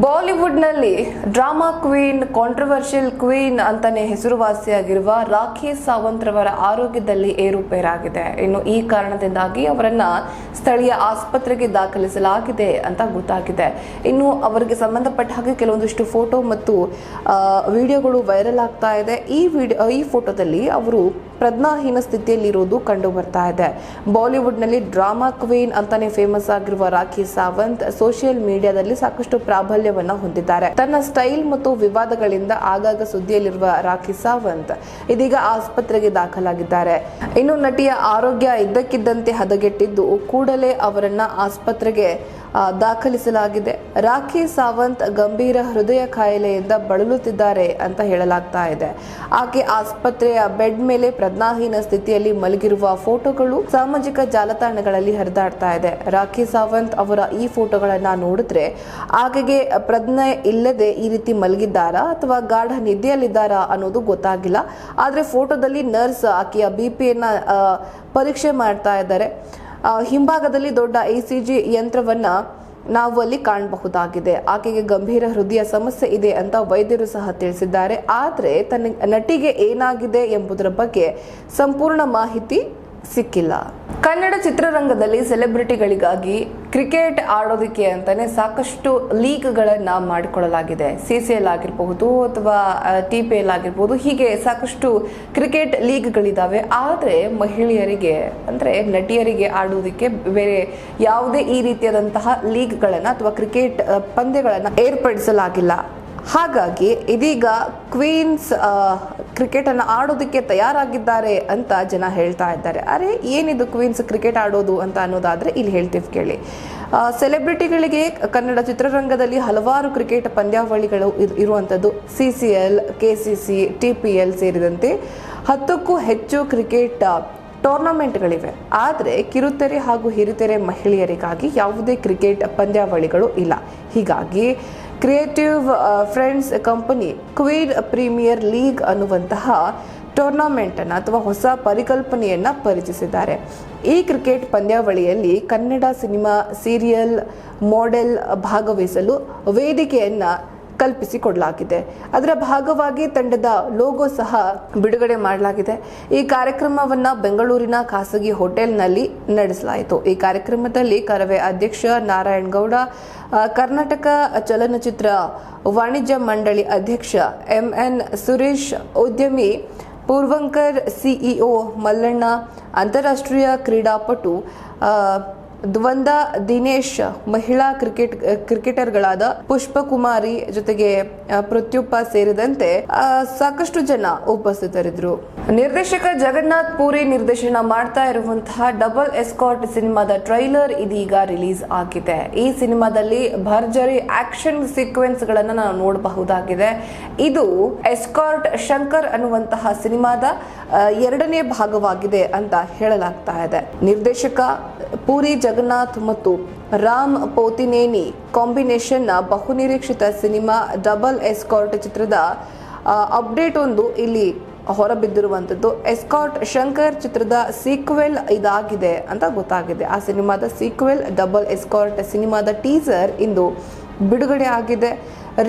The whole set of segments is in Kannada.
ಬಾಲಿವುಡ್ನಲ್ಲಿ ಡ್ರಾಮಾ ಕ್ವೀನ್, ಕಾಂಟ್ರವರ್ಷಿಯಲ್ ಕ್ವೀನ್ ಅಂತಾನೆ ಹೆಸರುವಾಸಿಯಾಗಿರುವ ರಾಖಿ ಸಾವಂತ್ ರವರ ಆರೋಗ್ಯದಲ್ಲಿ ಏರುಪೇರಾಗಿದೆ. ಇನ್ನು ಈ ಕಾರಣದಿಂದಾಗಿ ಅವರನ್ನ ಸ್ಥಳೀಯ ಆಸ್ಪತ್ರೆಗೆ ದಾಖಲಿಸಲಾಗಿದೆ ಅಂತ ಗೊತ್ತಾಗಿದೆ. ಇನ್ನು ಅವರಿಗೆ ಸಂಬಂಧಪಟ್ಟ ಹಾಗೆ ಕೆಲವೊಂದಿಷ್ಟು ಫೋಟೋ ಮತ್ತು ವಿಡಿಯೋಗಳು ವೈರಲ್ ಆಗ್ತಾ ಇದೆ. ಈ ವಿಡಿಯೋ ಈ ಫೋಟೋದಲ್ಲಿ ಅವರು ಪ್ರಜ್ಞಾಹೀನ ಸ್ಥಿತಿಯಲ್ಲಿರುವುದು ಕಂಡು ಬರ್ತಾ ಇದೆ. ಬಾಲಿವುಡ್ನಲ್ಲಿ ಡ್ರಾಮಾ ಕ್ವೀನ್ ಅಂತಾನೆ ಫೇಮಸ್ ಆಗಿರುವ ರಾಖಿ ಸಾವಂತ್ ಸೋಷಿಯಲ್ ಮೀಡಿಯಾದಲ್ಲಿ ಸಾಕಷ್ಟು ಪ್ರಾಬಲ್ಯವನ್ನ ಹೊಂದಿದ್ದಾರೆ. ತನ್ನ ಸ್ಟೈಲ್ ಮತ್ತು ವಿವಾದಗಳಿಂದ ಆಗಾಗ ಸುದ್ದಿಯಲ್ಲಿರುವ ರಾಖಿ ಸಾವಂತ್ ಇದೀಗ ಆಸ್ಪತ್ರೆಗೆ ದಾಖಲಾಗಿದ್ದಾರೆ. ಇನ್ನು ನಟಿಯ ಆರೋಗ್ಯ ಇದ್ದಕ್ಕಿದ್ದಂತೆ ಹದಗೆಟ್ಟಿದ್ದು ಕೂಡಲೇ ಅವರನ್ನ ಆಸ್ಪತ್ರೆಗೆ ದಾಖಲಿಸಲಾಗಿದೆ. ರಾಖಿ ಸಾವಂತ್ ಗಂಭೀರ ಹೃದಯ ಕಾಯಿಲೆಯಿಂದ ಬಳಲುತ್ತಿದ್ದಾರೆ ಅಂತ ಹೇಳಲಾಗ್ತಾ ಇದೆ. ಆಕೆ ಆಸ್ಪತ್ರೆಯ ಬೆಡ್ ಮೇಲೆ ಪ್ರಜ್ಞಾಹೀನ ಸ್ಥಿತಿಯಲ್ಲಿ ಮಲಗಿರುವ ಫೋಟೋಗಳು ಸಾಮಾಜಿಕ ಜಾಲತಾಣಗಳಲ್ಲಿ ಹರಿದಾಡ್ತಾ ಇದೆ. ರಾಖಿ ಸಾವಂತ್ ಅವರ ಈ ಫೋಟೋಗಳನ್ನ ನೋಡಿದ್ರೆ ಆಕೆಗೆ ಪ್ರಜ್ಞೆ ಇಲ್ಲದೆ ಈ ರೀತಿ ಮಲಗಿದ್ದಾರಾ ಅಥವಾ ಗಾಢ ನಿದ್ದೆಯಲ್ಲಿದ್ದಾರಾ ಅನ್ನೋದು ಗೊತ್ತಾಗಿಲ್ಲ. ಆದ್ರೆ ಫೋಟೋದಲ್ಲಿ ನರ್ಸ್ ಆಕೆಯ ಬಿ ಪಿಯನ್ನ ಪರೀಕ್ಷೆ ಮಾಡ್ತಾ ಇದ್ದಾರೆ. ಹಿಂಭಾಗದಲ್ಲಿ ದೊಡ್ಡ ಇ ಸಿ ಜಿ ಯಂತ್ರವನ್ನ ನಾವು ಅಲ್ಲಿ ಕಾಣಬಹುದಾಗಿದೆ. ಆಕೆಗೆ ಗಂಭೀರ ಹೃದಯ ಸಮಸ್ಯೆ ಇದೆ ಅಂತ ವೈದ್ಯರು ಸಹ ತಿಳಿಸಿದ್ದಾರೆ. ಆದರೆ ತನ್ನ ನಟಿಗೆ ಏನಾಗಿದೆ ಎಂಬುದರ ಬಗ್ಗೆ ಸಂಪೂರ್ಣ ಮಾಹಿತಿ ಸಿಕ್ಕಿಲ್ಲ. ಕನ್ನಡ ಚಿತ್ರರಂಗದಲ್ಲಿ ಸೆಲೆಬ್ರಿಟಿಗಳಿಗಾಗಿ ಕ್ರಿಕೆಟ್ ಆಡೋದಕ್ಕೆ ಅಂತಾನೆ ಸಾಕಷ್ಟು ಲೀಗ್ಗಳನ್ನ ಮಾಡಿಕೊಳ್ಳಲಾಗಿದೆ. ಸಿ ಸಿ ಎಲ್ ಆಗಿರಬಹುದು ಅಥವಾ ಟಿ ಪಿ ಎಲ್ ಆಗಿರ್ಬೋದು ಹೀಗೆ ಸಾಕಷ್ಟು ಕ್ರಿಕೆಟ್ ಲೀಗ್ಗಳಿದ್ದಾವೆ ಆದರೆ ಮಹಿಳೆಯರಿಗೆ, ಅಂದ್ರೆ ನಟಿಯರಿಗೆ ಆಡೋದಕ್ಕೆ ಬೇರೆ ಯಾವುದೇ ಈ ರೀತಿಯಾದಂತಹ ಲೀಗ್ಗಳನ್ನು ಅಥವಾ ಕ್ರಿಕೆಟ್ ಪಂದ್ಯಗಳನ್ನು ಏರ್ಪಡಿಸಲಾಗಿಲ್ಲ. ಹಾಗಾಗಿ ಇದೀಗ ಕ್ವೀನ್ಸ್ ಕ್ರಿಕೆಟ್ ಅನ್ನು ಆಡೋದಕ್ಕೆ ತಯಾರಾಗಿದ್ದಾರೆ ಅಂತ ಜನ ಹೇಳ್ತಾ ಇದ್ದಾರೆ. ಅರೆ, ಏನಿದು ಕ್ವೀನ್ಸ್ ಕ್ರಿಕೆಟ್ ಆಡೋದು ಅಂತ ಅನ್ನೋದಾದ್ರೆ ಇಲ್ಲಿ ಹೇಳ್ತೀವಿ ಕೇಳಿ. ಸೆಲೆಬ್ರಿಟಿಗಳಿಗೆ ಕನ್ನಡ ಚಿತ್ರರಂಗದಲ್ಲಿ ಹಲವಾರು ಕ್ರಿಕೆಟ್ ಪಂದ್ಯಾವಳಿಗಳು ಇರ್- ಇರುವಂಥದ್ದು. C C L, K C C, T P L ಸೇರಿದಂತೆ ಹತ್ತಕ್ಕೂ ಹೆಚ್ಚು ಕ್ರಿಕೆಟ್ ಟೂರ್ನಮೆಂಟ್ಗಳಿವೆ. ಆದರೆ ಕಿರುತೆರೆ ಹಾಗೂ ಹಿರಿತೆರೆ ಮಹಿಳೆಯರಿಗಾಗಿ ಯಾವುದೇ ಕ್ರಿಕೆಟ್ ಪಂದ್ಯಾವಳಿಗಳು ಇಲ್ಲ. ಹೀಗಾಗಿ creative friends company queen premier league ಅನ್ನುವಂತಹ ಟೂರ್ನಮೆಂಟ್ ಅನ್ನು ಅಥವಾ ಹೊಸ ಪರಿಕಲ್ಪನೆಯನ್ನು ಪರಿಚಯಿಸಿದ್ದಾರೆ ಈ ಕ್ರಿಕೆಟ್ ಪಂದ್ಯಾವಳಿಯಲ್ಲಿ ಕನ್ನಡ ಸಿನಿಮಾ ಸೀರಿಯಲ್ ಮಾಡೆಲ್ ಭಾಗವಹಿಸಲು ವೇದಿಕೆಯನ್ನ ಕಲ್ಪಿಸಿಕೊಡಲಾಗಿದೆ ಅದರ ಭಾಗವಾಗಿ ತಂಡದ ಲೋಗೋ ಸಹ ಬಿಡುಗಡೆ ಮಾಡಲಾಗಿದೆ. ಈ ಕಾರ್ಯಕ್ರಮವನ್ನ ಬೆಂಗಳೂರಿನ ಖಾಸಗಿ ಹೋಟೆಲ್ನಲ್ಲಿ ನಡೆಸಲಾಯಿತು. ಈ ಕಾರ್ಯಕ್ರಮದಲ್ಲಿ ಕರವೇ ಅಧ್ಯಕ್ಷ ನಾರಾಯಣ್ ಗೌಡ ಕರ್ನಾಟಕ ಚಲನಚಿತ್ರ ವಾಣಿಜ್ಯ ಮಂಡಳಿ ಅಧ್ಯಕ್ಷ ಎಂ ಎನ್ ಸುರೇಶ್, ಉದ್ಯಮಿ ಪೂರ್ವಂಕರ್, ಸಿಇಒ ಮಲ್ಲಣ್ಣ, ಅಂತಾರಾಷ್ಟ್ರೀಯ ಕ್ರೀಡಾಪಟು ದ್ವಂದ ದಿನೇಶ್ ಮಹಿಳಾ ಕ್ರಿಕೆಟ್, ಕ್ರಿಕೆಟರ್ಗಳಾದ ಪುಷ್ಪಕುಮಾರಿ ಜೊತೆಗೆ ಪ್ರತ್ಯುಪ್ಪ ಸೇರಿದಂತೆ ಸಾಕಷ್ಟು ಜನ ಉಪಸ್ಥಿತರಿದ್ದರು. ನಿರ್ದೇಶಕ ಜಗನ್ನಾಥ್ ಪುರಿ ನಿರ್ದೇಶನ ಮಾಡ್ತಾ ಇರುವಂತಹ ಡಬಲ್ ಎಸ್ಕಾಟ್ ಸಿನಿಮಾದ ಟ್ರೈಲರ್ ಇದೀಗ ರಿಲೀಸ್ ಆಗಿದೆ. ಈ ಸಿನಿಮಾದಲ್ಲಿ ಭರ್ಜರಿ ಆಕ್ಷನ್ ಸೀಕ್ವೆನ್ಸ್ ಗಳನ್ನ ನಾವು ನೋಡಬಹುದಾಗಿದೆ. ಇದು ಎಸ್ಕಾರ್ಟ್ ಶಂಕರ್ ಅನ್ನುವಂತಹ ಸಿನಿಮಾದ ಎರಡನೇ ಭಾಗವಾಗಿದೆ ಅಂತ ಹೇಳಲಾಗ್ತಾ ಇದೆ. ನಿರ್ದೇಶಕ ಪೂರಿ ಜಗನ್ನಾಥ್ ಮತ್ತು ರಾಮ್ ಪೋತಿನೇನಿ ಕಾಂಬಿನೇಷನ್ನ ಬಹುನಿರೀಕ್ಷಿತ ಸಿನಿಮಾ ಡಬಲ್ ಎಸ್ಕಾರ್ಟ್ ಚಿತ್ರದ ಅಪ್ಡೇಟ್ ಒಂದು ಇಲ್ಲಿ ಹೊರಬಿದ್ದಿರುವಂಥದ್ದು ಎಸ್ಕಾರ್ಟ್ ಶಂಕರ್ ಚಿತ್ರದ ಸೀಕ್ವೆಲ್ ಇದಾಗಿದೆ ಅಂತ ಗೊತ್ತಾಗಿದೆ. ಆ ಸಿನಿಮಾದ ಸೀಕ್ವೆಲ್ ಡಬಲ್ ಎಸ್ಕಾರ್ಟ್ ಸಿನಿಮಾದ ಟೀಸರ್ ಇಂದು ಬಿಡುಗಡೆ ಆಗಿದೆ.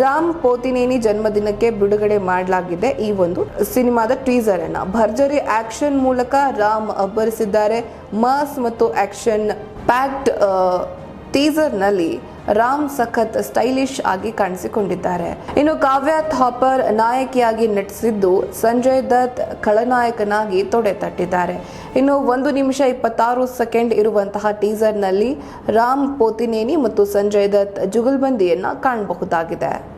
ರಾಮ್ ಪೋತಿನೇನಿ ಜನ್ಮದಿನಕ್ಕೆ ಬಿಡುಗಡೆ ಮಾಡಲಾಗಿದೆ. ಈ ಒಂದು ಸಿನಿಮಾದ ಟೀಸರ್ ಅನ್ನ. ಭರ್ಜರಿ ಆಕ್ಷನ್ ಮೂಲಕ ರಾಮ್ ಅಬ್ಬರಿಸಿದ್ದಾರೆ. ಮಾಸ್ ಮತ್ತು ಆಕ್ಷನ್ ಪ್ಯಾಕ್ಡ್ ಟೀಸರ್ನಲ್ಲಿ ರಾಮ್ ಸಖತ್ ಸ್ಟೈಲಿಶ್ ಆಗಿ ಕಾಣಿಸಿಕೊಂಡಿದ್ದಾರೆ. ಇನ್ನು ಕಾವ್ಯ ಥಾಪರ್ ನಾಯಕಿಯಾಗಿ ನಟಿಸಿದ್ದು ಸಂಜಯ್ ದತ್ ಖಳನಾಯಕನಾಗಿ ತೊಡೆ ತಟ್ಟಿದ್ದಾರೆ. ಇನ್ನು ಒಂದು ನಿಮಿಷ ಇಪ್ಪತ್ತಾರು ಸೆಕೆಂಡ್ ಇರುವಂತಹ ಟೀಸರ್ನಲ್ಲಿ ರಾಮ್ ಪೋತಿನೇನಿ ಮತ್ತು ಸಂಜಯ್ ದತ್ ಜುಗಲ್ಬಂದಿಯನ್ನ ಕಾಣಬಹುದಾಗಿದೆ.